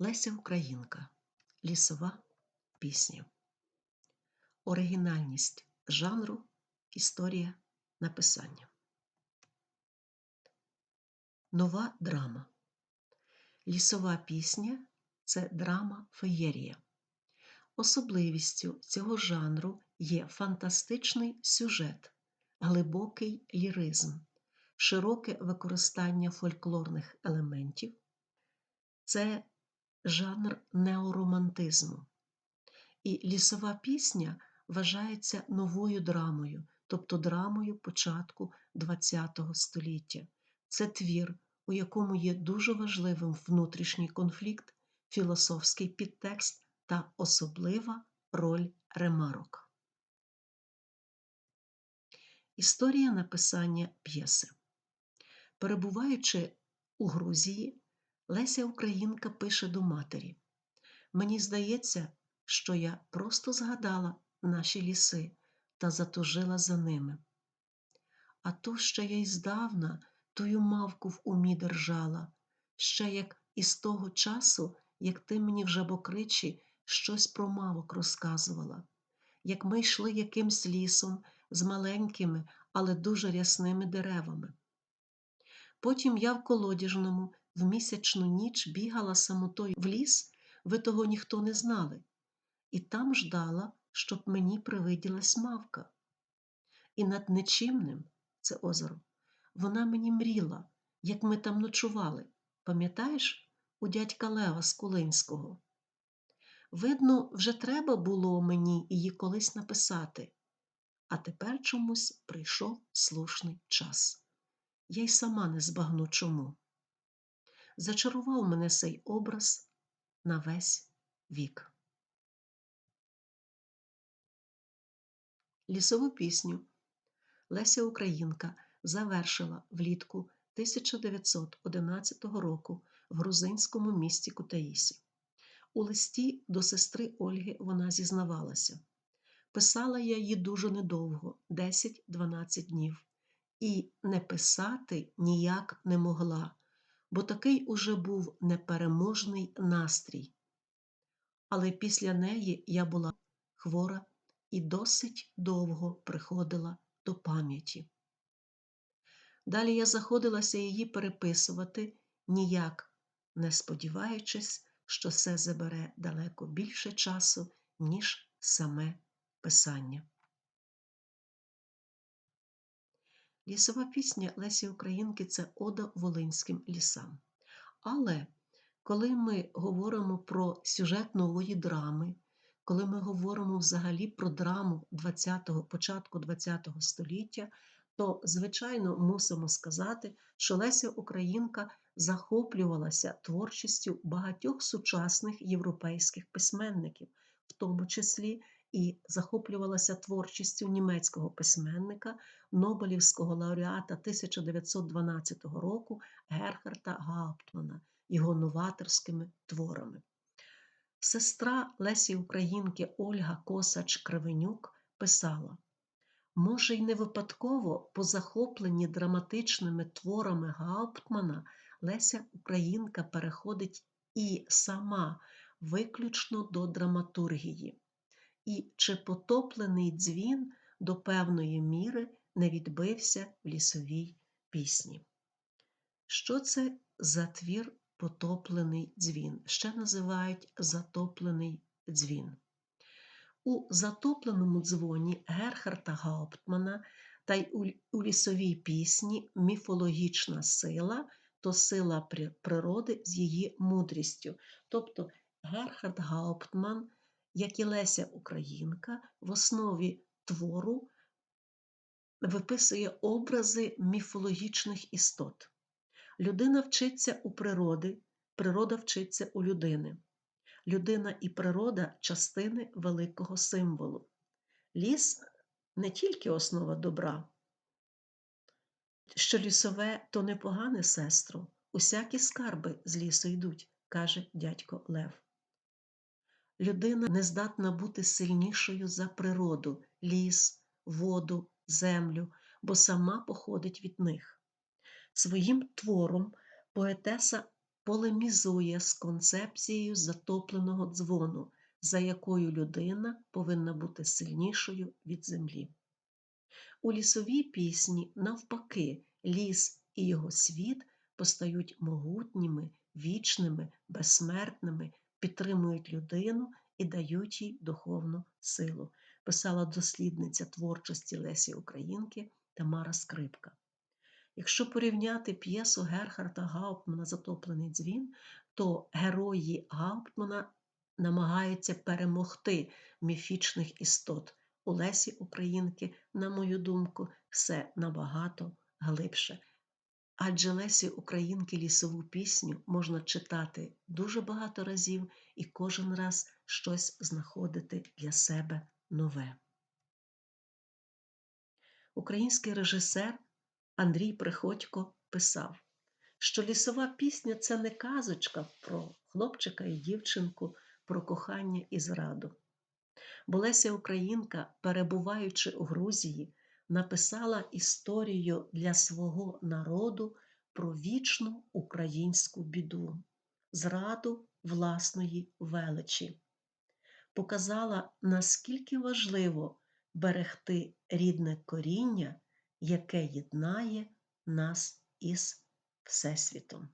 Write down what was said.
Леся Українка. Лісова пісня. Оригінальність жанру, історія написання. Нова драма. Лісова пісня це драма феєрія. Особливістю цього жанру є фантастичний сюжет, глибокий ліризм, широке використання фольклорних елементів. Це жанр неоромантизму. І лісова пісня вважається новою драмою, тобто драмою початку ХХ століття. Це твір, у якому є дуже важливим внутрішній конфлікт, філософський підтекст та особлива роль ремарок. Історія написання п'єси. Перебуваючи у Грузії, Леся Українка пише до матері: Мені здається, що я просто згадала наші ліси та затужила за ними. А то ще я й здавна тую мавку в умі держала, ще як із того часу, як ти мені в жабокричі щось про мавок розказувала, як ми йшли якимсь лісом з маленькими, але дуже рясними деревами. Потім я в колодяжному в місячну ніч бігала самотою в ліс, ви того ніхто не знали, і там ждала, щоб мені привиділась мавка. І над нечимним, це озеро, вона мені мріла, як ми там ночували, пам'ятаєш, у дядька Лева з Кулинського. Видно, вже треба було мені її колись написати, а тепер чомусь прийшов слушний час. Я й сама не збагну чому зачарував мене цей образ на весь вік. Лісову пісню Леся Українка завершила влітку 1911 року в грузинському місті Кутаїсі. У листі до сестри Ольги вона зізнавалася. Писала я її дуже недовго 10-12 днів, і не писати ніяк не могла, бо такий уже був непереможний настрій. Але після неї я була хвора і досить довго приходила до пам'яті. Далі я заходилася її переписувати, ніяк не сподіваючись, що це забере далеко більше часу, ніж саме писання. Лісова пісня Лесі Українки це ода волинським лісам. Але коли ми говоримо про сюжет нової драми, коли ми говоримо взагалі про драму 20-го, початку ХХ століття, то, звичайно, мусимо сказати, що Леся Українка захоплювалася творчістю багатьох сучасних європейських письменників, в тому числі і захоплювалася творчістю німецького письменника, Нобелівського лауреата 1912 року Герхарта Гауптмана, його новаторськими творами. Сестра Лесі Українки Ольга Косач Кривенюк писала: може, й не випадково по захопленні драматичними творами Гауптмана Леся Українка переходить і сама виключно до драматургії і чи потоплений дзвін до певної міри не відбився в лісовій пісні. Що це за твір потоплений дзвін? Ще називають затоплений дзвін. У затопленому дзвоні Герхарта Гауптмана та й у лісовій пісні міфологічна сила то сила природи з її мудрістю. Тобто Герхард Гауптман як і Леся Українка, в основі твору виписує образи міфологічних істот. Людина вчиться у природи, природа вчиться у людини. Людина і природа частини великого символу. Ліс не тільки основа добра, що лісове то непогане сестро, усякі скарби з лісу йдуть, каже дядько Лев. Людина не здатна бути сильнішою за природу, ліс, воду, землю, бо сама походить від них. Своїм твором поетеса полемізує з концепцією затопленого дзвону, за якою людина повинна бути сильнішою від землі. У лісовій пісні, навпаки, ліс і його світ постають могутніми, вічними, безсмертними, підтримують людину і дають їй духовну силу, писала дослідниця творчості Лесі Українки Тамара Скрипка. Якщо порівняти п'єсу Герхарда Гауптмана Затоплений дзвін, то герої Гауптмана намагаються перемогти міфічних істот. У Лесі Українки, на мою думку, все набагато глибше. Адже Лесі Українки лісову пісню можна читати дуже багато разів і кожен раз щось знаходити для себе нове. Український режисер Андрій Приходько писав, що лісова пісня це не казочка про хлопчика і дівчинку, про кохання і зраду. Бо Леся Українка, перебуваючи у Грузії, написала історію для свого народу про вічну українську біду, зраду власної величі, показала, наскільки важливо берегти рідне коріння, яке єднає нас із Всесвітом.